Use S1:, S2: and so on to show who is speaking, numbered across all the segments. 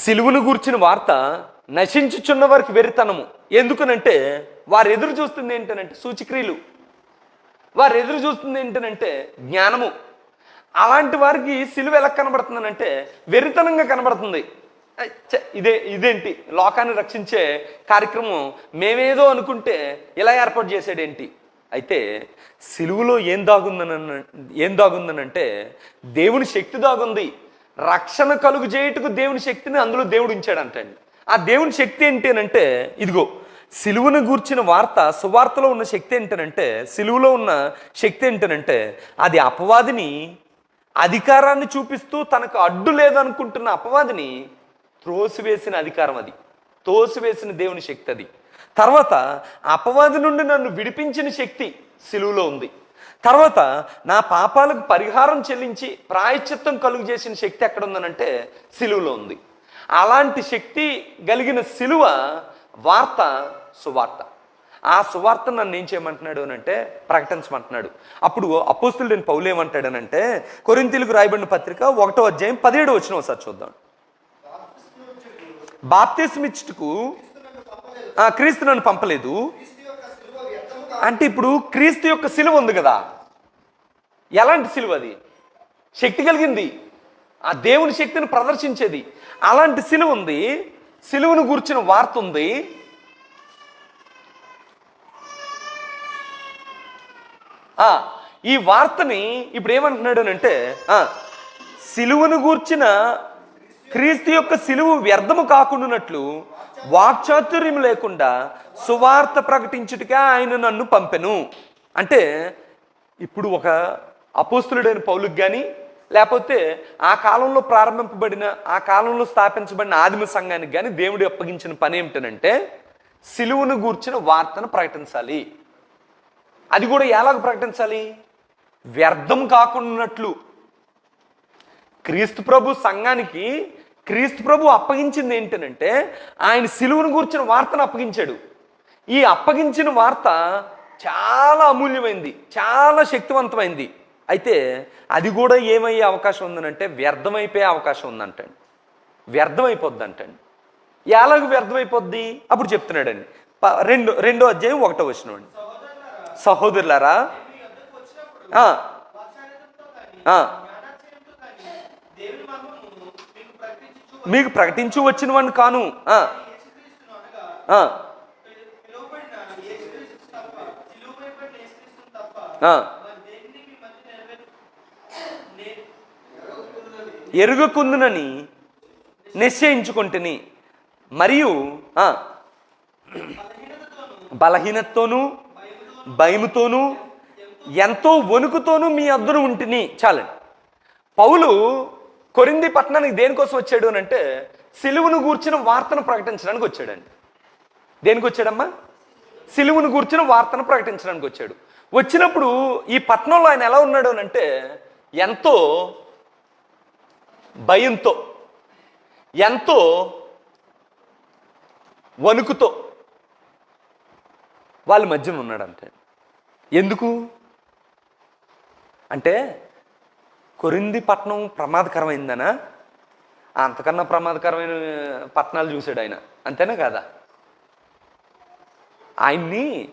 S1: సిలువును గూర్చిన వార్త నశించుచున్న వారికి వెరితనము ఎందుకనంటే వారు ఎదురు చూస్తుంది ఏంటనంటే సూచిక్రియలు. వారు ఎదురు చూస్తుంది ఏంటనంటే జ్ఞానము. అలాంటి వారికి సిలువ ఎలా కనబడుతుందనంటే వెరితనంగా కనబడుతుంది. ఇదే ఇదేంటి? లోకాన్ని రక్షించే కార్యక్రమం మేమేదో అనుకుంటే ఇలా ఏర్పాటు చేసాడేంటి అయితే సిలువులో ఏం దాగుందన ఏం దాగుందనంటే దేవుని శక్తి దాగుంది. రక్షణ కలుగు చేయుటకు దేవుని శక్తిని అందులో దేవుడు ఉంచాడంటండి ఆ దేవుని శక్తి ఏంటేనంటే ఇదిగో సిలువను గూర్చిన వార్త సువార్తలో ఉన్న శక్తి ఏంటనంటే సిలువలో ఉన్న శక్తి ఏంటనంటే అది అపవాదిని అధికారాన్ని చూపిస్తూ తనకు అడ్డు లేదనుకుంటున్న అపవాదిని త్రోసివేసిన అధికారం అది. తోసివేసిన దేవుని శక్తి అది. తర్వాత అపవాది నుండి నన్ను విడిపించిన శక్తి సిలువలో ఉంది. తర్వాత నా పాపాలకు పరిహారం చెల్లించి ప్రాయశ్చిత్తం కలుగు చేసిన శక్తి ఎక్కడ ఉందనంటే సిలువలో ఉంది. అలాంటి శక్తి కలిగిన సిలువ వార్త సువార్త. ఆ సువార్త నన్ను ఏం చేయమంటున్నాడు అని అంటే ప్రకటించమంటున్నాడు. అప్పుడు అపోస్తులుడైన పౌలు ఏమంటాడనంటే కొరింతీలకు రాయబడిన పత్రిక ఒకటో అధ్యాయం పదిహేడు వచ్చిన ఒకసారి చూద్దాం. బాప్తిస్మిచ్చుటకు ఆ, క్రీస్తు నన్ను పంపలేదు. అంటే ఇప్పుడు క్రీస్తు యొక్క సిలువ ఉంది కదా. ఎలాంటి సిలువ అది? శక్తి కలిగింది. ఆ దేవుని శక్తిని ప్రదర్శించేది. అలాంటి సిలువ ఉంది. సిలువను గూర్చిన వార్త ఉంది. ఈ వార్తని ఇప్పుడు ఏమంటున్నాడు అని అంటే సిలువను గూర్చిన క్రీస్తు యొక్క సిలువు వ్యర్థము కాకుండానట్లు వాక్చాతుర్యం లేకుండా సువార్త ప్రకటించుటకే ఆయన నన్ను పంపెను. అంటే ఇప్పుడు ఒక అపోస్తులుడైన పౌలుకి కానీ లేకపోతే ఆ కాలంలో ప్రారంభింపబడిన ఆ కాలంలో స్థాపించబడిన ఆదిమ సంఘానికి కానీ దేవుడు అప్పగించిన పని ఏమిటనంటే సిలువును గూర్చిన వార్తను ప్రకటించాలి. అది కూడా ఎలాగ ప్రకటించాలి? వ్యర్థం కాకున్నట్లు క్రీస్తు ప్రభు సంఘానికి క్రీస్తు ప్రభు అప్పగించింది ఏంటనంటే ఆయన సిలువును కూర్చిన వార్తను అప్పగించాడు. ఈ అప్పగించిన వార్త చాలా అమూల్యమైంది చాలా శక్తివంతమైంది. అయితే అది కూడా ఏమయ్యే అవకాశం ఉందనంటే వ్యర్థమైపోయే అవకాశం ఉందంటండి. వ్యర్థమైపోద్ది అంటండి ఎలాగ వ్యర్థమైపోద్ది? అప్పుడు చెప్తున్నాడండి. ప- రెండు రెండో అధ్యాయం ఒకటో వచ్చినండి సహోదరులారా? మీకు ప్రకటించు వచ్చిన వాడిని కాను ఆ, ఆ, ఆ. ఎరుగకుందునని నిశ్చయించుకుంటుని. మరియు బలహీనతతోనూ భయముతోనూ ఎంతో వణుకుతోనూ మీ అద్దరు ఉంటిని. చాలండి. పౌలు కొరింది పట్టణానికి దేనికోసం వచ్చాడు అని అంటే సిలువును గూర్చిన వార్తను ప్రకటించడానికి వచ్చాడండి. దేనికి వచ్చాడమ్మా? సిలువును గూర్చిన వార్తను ప్రకటించడానికి వచ్చాడు. వచ్చినప్పుడు ఈ పట్టణంలో ఆయన ఎలా ఉన్నాడు అని అంటే ఎంతో భయంతో ఎంతో వణుకుతో వాళ్ళ మధ్యన ఉన్నాడంటే. ఎందుకు? అంటే కొరింది పట్నం ప్రమాదకరమైందనా? అంతకన్నా ప్రమాదకరమైన పట్టణాలు చూశాడు ఆయన. అంతేనా కాదా? ఆయన్ని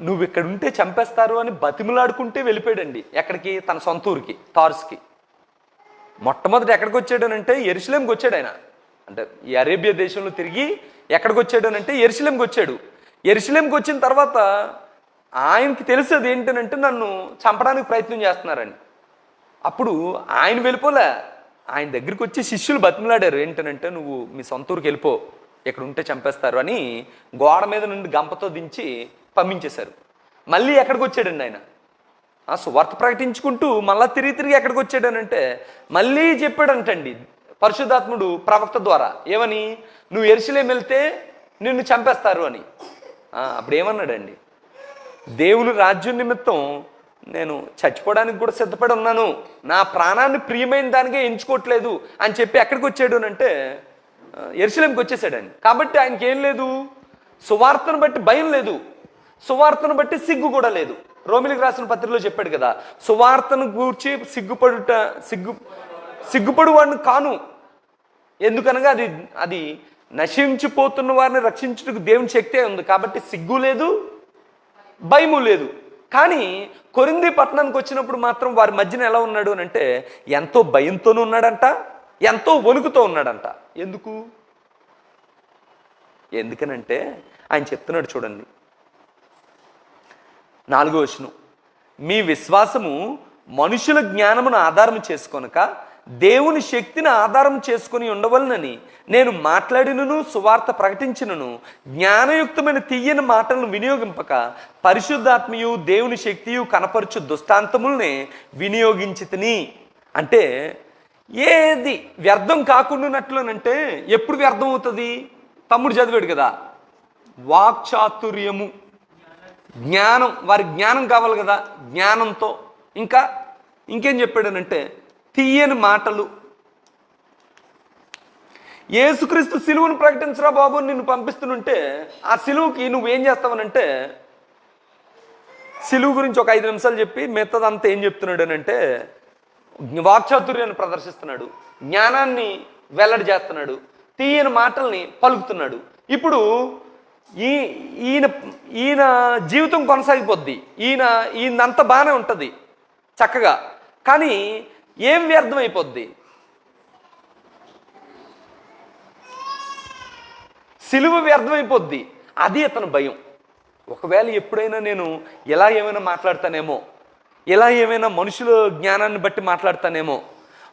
S1: నువ్వు ఇక్కడ ఉంటే చంపేస్తారు అని బతిమలాడుకుంటే వెళ్ళిపోయాడండి. ఎక్కడికి? తన సొంత ఊరికి తార్స్కి. మొట్టమొదట ఎక్కడికి వచ్చాడనంటే ఎరుసలేంకి వచ్చాడు ఆయన. అంటే ఈ అరేబియా దేశంలో తిరిగి ఎక్కడికి వచ్చాడనంటే ఎరుసలేంకి వచ్చాడు. ఎరుసలేంకి వచ్చిన తర్వాత ఆయనకి తెలుసు అది ఏంటనంటే నన్ను చంపడానికి ప్రయత్నం చేస్తున్నారని అప్పుడు ఆయన వెళ్ళిపోలే. ఆయన దగ్గరికి వచ్చి శిష్యులు బతిమలాడారు. ఏంటనంటే నువ్వు మీ సొంత ఊరికి వెళ్ళిపో. ఇక్కడ ఉంటే చంపేస్తారు అని గోడ మీద నుండి గంపతో దించి పంపించేశారు. మళ్ళీ ఎక్కడికి వచ్చాడండి ఆయన? ఆ సువార్త ప్రకటించుకుంటూ మళ్ళా తిరిగి తిరిగి ఎక్కడికి వచ్చాడనంటే మళ్ళీ చెప్పాడంటండి పరిశుద్ధాత్ముడు ప్రవక్త ద్వారా. ఏమని? నువ్వు ఎరుసలేం వెళ్తే నిన్ను చంపేస్తారు అని. అప్పుడు ఏమన్నాడండి దేవుని రాజ్యం నిమిత్తం నేను చచ్చిపోవడానికి కూడా సిద్ధపడి ఉన్నాను. నా ప్రాణాన్ని ప్రియమైన దానిగా ఎంచుకోవట్లేదు అని చెప్పి ఎక్కడికి వచ్చాడు అని అంటే ఎరుసలేంకి వచ్చేసాడండి. కాబట్టి ఆయనకి ఏం లేదు? సువార్తను బట్టి భయం లేదు. సువార్తను బట్టి సిగ్గు కూడా లేదు. రోమిలికి రాసిన పత్రికలో చెప్పాడు కదా సువార్తను గూర్చి సిగ్గుపడుట సిగ్గు సిగ్గుపడు వాడిని కాను. ఎందుకనగా అది అది నశించిపోతున్న వారిని రక్షించుటకు దేవుని శక్తే ఉంది. కాబట్టి సిగ్గు లేదు భయము లేదు. కానీ కొరింది పట్టణానికి వచ్చినప్పుడు మాత్రం వారి మధ్యన ఎలా ఉన్నాడు అని అంటే ఎంతో భయంతోనూ ఉన్నాడంట ఎంతో వణుకుతో ఉన్నాడంట. ఎందుకు? ఎందుకనంటే ఆయన చెప్తున్నాడు చూడండి నాలుగో వచనం. మీ విశ్వాసము మనుషుల జ్ఞానమును ఆధారం చేసుకొనక దేవుని శక్తిని ఆధారం చేసుకొని ఉండవలనని నేను మాట్లాడినను సువార్త ప్రకటించినను జ్ఞానయుక్తమైన తీయని మాటలను వినియోగింపక పరిశుద్ధాత్మయు దేవుని శక్తియు కనపరచు దుష్టాంతములనే వినియోగించితిని. అంటే ఏది వ్యర్థం కాకుండానట్లునంటే ఎప్పుడు వ్యర్థం అవుతుంది తమ్ముడు చదివాడు కదా వాక్చాతుర్యము. జ్ఞానం వారి జ్ఞానం కావాలి కదా జ్ఞానంతో. ఇంకా ఇంకేం చెప్పాడనంటే తీయని మాటలు. ఏసుక్రీస్తు సిలువును ప్రకటించరా బాబు నిన్ను పంపిస్తుంటే ఆ సిలువుకి నువ్వేం చేస్తావనంటే సిలువు గురించి ఒక ఐదు నిమిషాలు చెప్పి మిగతాదంతా ఏం చెప్తున్నాడు అంటే వాక్చాతుర్యాన్ని ప్రదర్శిస్తున్నాడు జ్ఞానాన్ని వెల్లడి చేస్తున్నాడు తీయని మాటల్ని పలుకుతున్నాడు. ఇప్పుడు ఈ ఈయన ఈయన జీవితం కొనసాగిపోద్ది. ఈయన ఈయనంత బాగానే ఉంటుంది చక్కగా. కానీ ఏం వ్యర్థం అయిపోద్ది సిలువ వ్యర్థమైపోద్ది. అది అతను భయం. ఒకవేళ ఎప్పుడైనా నేను ఎలా ఏమైనా మాట్లాడతానేమో ఎలా ఏమైనా మనుషుల జ్ఞానాన్ని బట్టి మాట్లాడతానేమో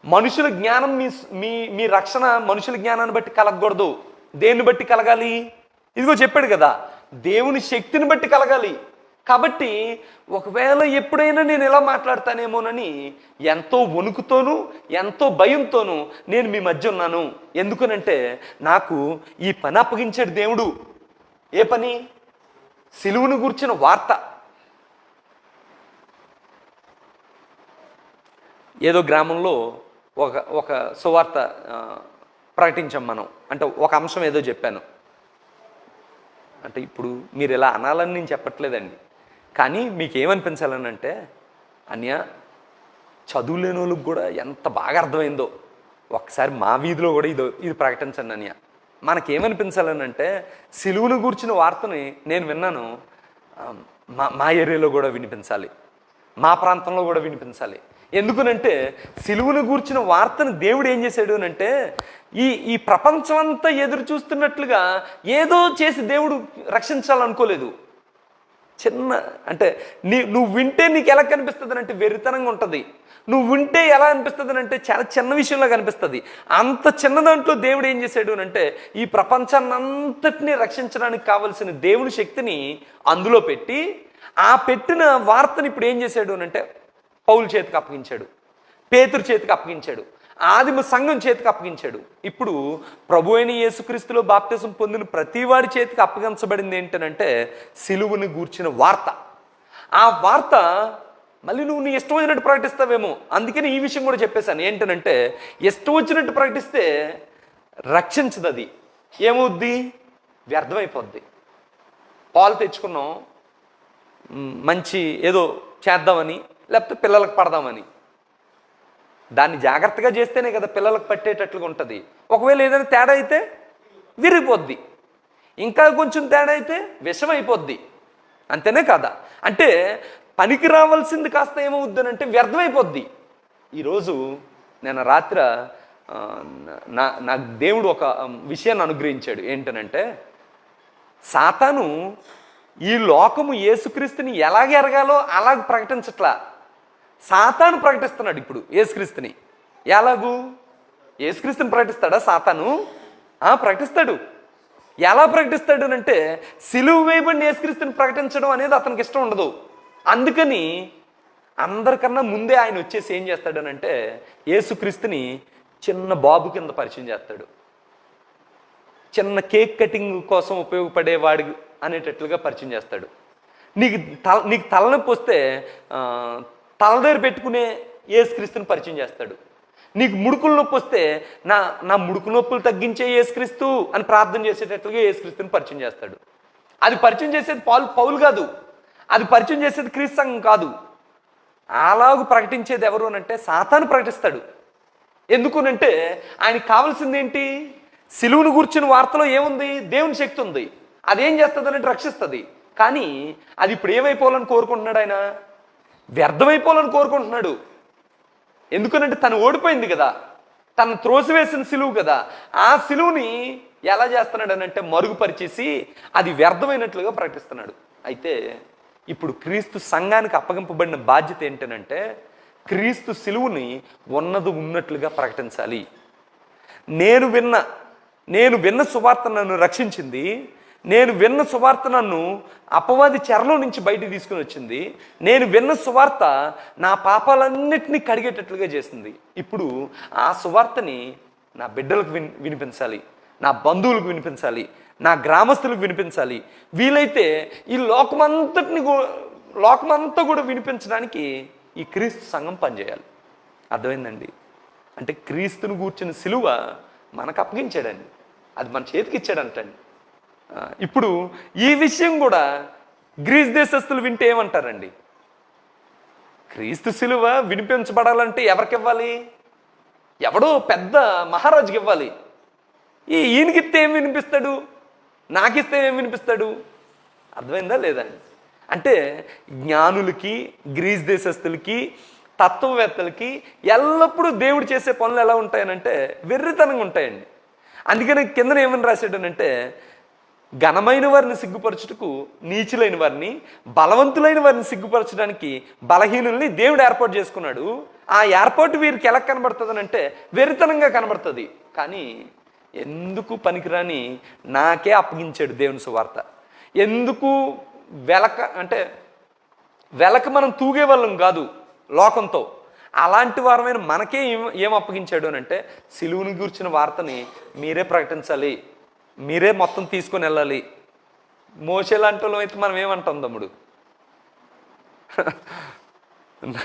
S1: మనుషుల జ్ఞానం మీ మీ మీ రక్షణ మనుషుల జ్ఞానాన్ని బట్టి కలగకూడదు. దేన్ని బట్టి కలగాలి? ఇదిగో చెప్పాడు కదా దేవుని శక్తిని బట్టి కలగాలి. కాబట్టి ఒకవేళ ఎప్పుడైనా నేను ఎలా మాట్లాడతానేమోనని ఎంతో వణుకుతోనూ ఎంతో భయంతోనూ నేను మీ మధ్య ఉన్నాను. ఎందుకనంటే నాకు ఈ పని అప్పగించాడు దేవుడు. ఏ పని? సిలువును గుర్చిన వార్త. ఏదో గ్రామంలో ఒక ఒక సువార్త ప్రకటించాం మనం. అంటే ఒక అంశం ఏదో చెప్పాను. అంటే ఇప్పుడు మీరు ఇలా అనాలని నేను చెప్పట్లేదండి. కానీ మీకు ఏమనిపించాలని అంటే అన్య చదువు లేని వాళ్ళకి కూడా ఎంత బాగా అర్థమైందో ఒకసారి మా వీధిలో కూడా ఇది ఇది ప్రకటించండి అన్య. మనకేమనిపించాలని అంటే సిలువును గూర్చిన వార్తని నేను విన్నాను మా మా ఏరియాలో కూడా వినిపించాలి. మా ప్రాంతంలో కూడా వినిపించాలి. ఎందుకునంటే సిలువును గూర్చిన వార్తను దేవుడు ఏం చేశాడు అని అంటే ఈ ఈ ప్రపంచం అంతా ఎదురు చూస్తున్నట్లుగా ఏదో చేసి దేవుడు రక్షించాలనుకోలేదు. చిన్న అంటే నీ నువ్వు వింటే నీకు ఎలా కనిపిస్తుంది అంటే వెరితనంగా ఉంటుంది. నువ్వు వింటే ఎలా అనిపిస్తుంది అంటే చాలా చిన్న విషయంలో కనిపిస్తుంది. అంత చిన్న దాంట్లో దేవుడు ఏం చేశాడు అని అంటే ఈ ప్రపంచాన్ని అంతటినీ రక్షించడానికి కావలసిన దేవుని శక్తిని అందులో పెట్టి ఆ పెట్టిన వార్తని ఇప్పుడు ఏం చేశాడు అని అంటే పౌలు చేతికి అప్పగించాడు. పేతురు చేతికి అప్పగించాడు. ఆదిమ సంఘం చేతికి అప్పగించాడు. ఇప్పుడు ప్రభు అయిన యేసుక్రీస్తులో బాప్తిజం పొందిన ప్రతివాడి చేతికి అప్పగించబడింది ఏంటనంటే సిలువుని గూర్చిన వార్త. ఆ వార్త మళ్ళీ నువ్వు నీ ఇష్టం వచ్చినట్టు ప్రకటిస్తావేమో. అందుకని ఈ విషయం కూడా చెప్పేశాను. ఏంటనంటే ఇష్టం వచ్చినట్టు ప్రకటిస్తే రక్షించదు అది ఏమవుద్ది? వ్యర్థమైపోద్ది. పాలు తెచ్చుకున్నాం. మంచి ఏదో చేద్దామని లేకపోతే పిల్లలకు పడదామని. దాన్ని జాగ్రత్తగా చేస్తేనే కదా పిల్లలకు పట్టేటట్లుగా ఉంటుంది. ఒకవేళ ఏదైనా తేడా అయితే విరిగిపోద్ది. ఇంకా కొంచెం తేడా అయితే విషం అయిపోద్ది అంతేనే కదా? అంటే పనికి రావాల్సింది కాస్త ఏమవుద్దనంటే వ్యర్థమైపోద్ది. ఈరోజు నేను రాత్ర నా నా నాకు దేవుడు ఒక విషయాన్ని అనుగ్రహించాడు. ఏంటనంటే సాతాను ఈ లోకము యేసుక్రీస్తుని ఎలాగ ఎరగాలో అలాగ ప్రకటించట్లా. సాతాను ప్రకటిస్తున్నాడు ఇప్పుడు ఏసుక్రీస్తుని ఎలాగూ? ఏసుక్రీస్తుని ప్రకటిస్తాడా? సాతాను? ఆ, ప్రకటిస్తాడు. ఎలా ప్రకటిస్తాడు అంటే సిలువు వేయబడిన ఏసుక్రీస్తుని ప్రకటించడం అనేది అతనికి ఇష్టం ఉండదు. అందుకని అందరికన్నా ముందే ఆయన వచ్చేసి ఏం చేస్తాడనంటే ఏసుక్రీస్తుని చిన్న బాబు కింద పరిచయం చేస్తాడు. చిన్న కేక్ కటింగ్ కోసం ఉపయోగపడేవాడు అనేటట్లుగా పరిచయం చేస్తాడు. నీకు తల నీకు తలనొప్పి వస్తే ఆ, తల దగ్గర పెట్టుకునే ఏసుక్రీస్తుని పరిచయం చేస్తాడు. నీకు ముడుకులు నొప్పి వస్తే నా నా ముడుకు నొప్పులు తగ్గించే ఏసుక్రీస్తు అని ప్రార్థన చేసేటట్లుగా ఏసుక్రీస్తుని పరిచయం చేస్తాడు. అది పరిచయం చేసేది పాలు పౌలు కాదు. అది పరిచయం చేసేది క్రీస్తు సంఘం కాదు. అలాగూ ప్రకటించేది ఎవరు అనంటే సాతాను ప్రకటిస్తాడు. ఎందుకునంటే ఆయనకి కావాల్సింది ఏంటి సిలువును కూర్చుని వార్తలో ఏముంది? దేవుని శక్తి ఉంది. అదేం చేస్తుంది అంటే రక్షిస్తుంది. కానీ అది ఇప్పుడు ఏమైపోవాలని కోరుకుంటున్నాడు ఆయన? వ్యర్థమైపోవాలని కోరుకుంటున్నాడు. ఎందుకనంటే తను ఓడిపోయింది కదా. తను త్రోసివేసిన సిలువు కదా. ఆ సిలువుని ఎలా చేస్తున్నాడు అని అంటే మరుగుపరిచేసి అది వ్యర్థమైనట్లుగా ప్రకటిస్తున్నాడు. అయితే ఇప్పుడు క్రీస్తు సంఘానికి అప్పగింపబడిన బాధ్యత ఏంటనంటే క్రీస్తు సిలువుని ఉన్నది ఉన్నట్లుగా ప్రకటించాలి. నేను విన్న నేను విన్న సువార్త నన్ను రక్షించింది నేను విన్న సువార్త నన్ను అపవాది చెరలో నుంచి బయట తీసుకుని వచ్చింది. నేను విన్న సువార్త నా పాపాలన్నిటినీ కడిగేటట్లుగా చేసింది. ఇప్పుడు ఆ సువార్తని నా బిడ్డలకు విని వినిపించాలి. నా బంధువులకు వినిపించాలి. నా గ్రామస్తులకు వినిపించాలి. వీలైతే ఈ లోకమంతటిని లోకమంతా కూడా వినిపించడానికి ఈ క్రీస్తు సంఘం పనిచేయాలి. అర్థమైందండి? అంటే క్రీస్తును కూర్చుని సిలువ మనకు అప్పగించాడండి. అది మన చేతికి ఇచ్చాడంటండి. ఇప్పుడు ఈ విషయం కూడా గ్రీస్ దేశస్తులు వింటే ఏమంటారండి? క్రీస్తు సిలువ వినిపించబడాలంటే ఎవరికి ఇవ్వాలి ఎవడో పెద్ద మహారాజుకి ఇవ్వాలి ఈ ఈయనకిస్తే ఏం వినిపిస్తాడు? నాకిస్తే ఏం వినిపిస్తాడు? అర్థమైందా లేదా? అంటే జ్ఞానులకి గ్రీస్ దేశస్తులకి తత్వవేత్తలకి ఎల్లప్పుడూ దేవుడు చేసే పనులు ఎలా ఉంటాయనంటే వెర్రితనంగా ఉంటాయండి. అందుకని కిందన ఏమని రాశాడనంటే ఘనమైన వారిని సిగ్గుపరచుటకు నీచులైన వారిని బలవంతులైన వారిని సిగ్గుపరచడానికి బలహీనుల్ని దేవుడు ఏర్పాటు చేసుకున్నాడు. ఆ ఏర్పాటు వీరికి ఎలా కనబడుతుంది అంటే వెరితనంగా కనబడుతుంది. కానీ ఎందుకు పనికిరాని నాకే అప్పగించాడు దేవుని సువార్త. ఎందుకు వెలక అంటే వెలక మనం తూగే వాళ్ళం కాదు లోకంతో. అలాంటి వారమైన మనకే ఏం ఏం అప్పగించాడు అని అంటే సిలువుని గూర్చిన వార్తని మీరే ప్రకటించాలి. మీరే మొత్తం తీసుకొని వెళ్ళాలి. మోసేలాంటి వాళ్ళం అయితే మనం ఏమంటాం తమ్ముడు?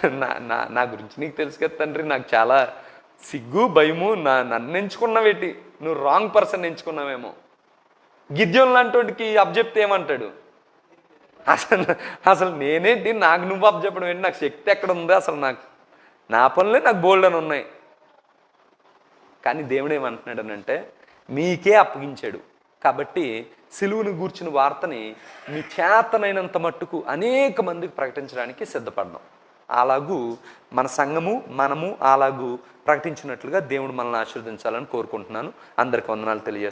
S1: నా నా నా గురించి నీకు తెలుసు కదా తండ్రి నాకు చాలా సిగ్గు భయము నా నన్ను ఎంచుకున్నావేటి? నువ్వు రాంగ్ పర్సన్ ఎంచుకున్నావేమో. గిద్యం లాంటి అప్ ఏమంటాడు? అసలు అసలు నేనేంటి? నాకు నువ్వు అబ్జెప్పడం ఏంటి? నాకు శక్తి ఎక్కడ ఉంది? అసలు నాకు నా పనులే నాకు బోల్డ్ అని ఉన్నాయి. కానీ దేవుడు ఏమంటున్నాడు అంటే మీకే అప్పగించాడు. కాబట్టి సిలువును గూర్చిన వార్తని మీ చేతనైనంత మట్టుకు అనేక మందికి ప్రకటించడానికి సిద్ధపడ్డాం. అలాగూ మన సంఘము మనము అలాగూ ప్రకటించినట్లుగా దేవుడు మనల్ని ఆశీర్వదించాలని కోరుకుంటున్నాను. అందరికి వందనాలు తెలియజేస్తాను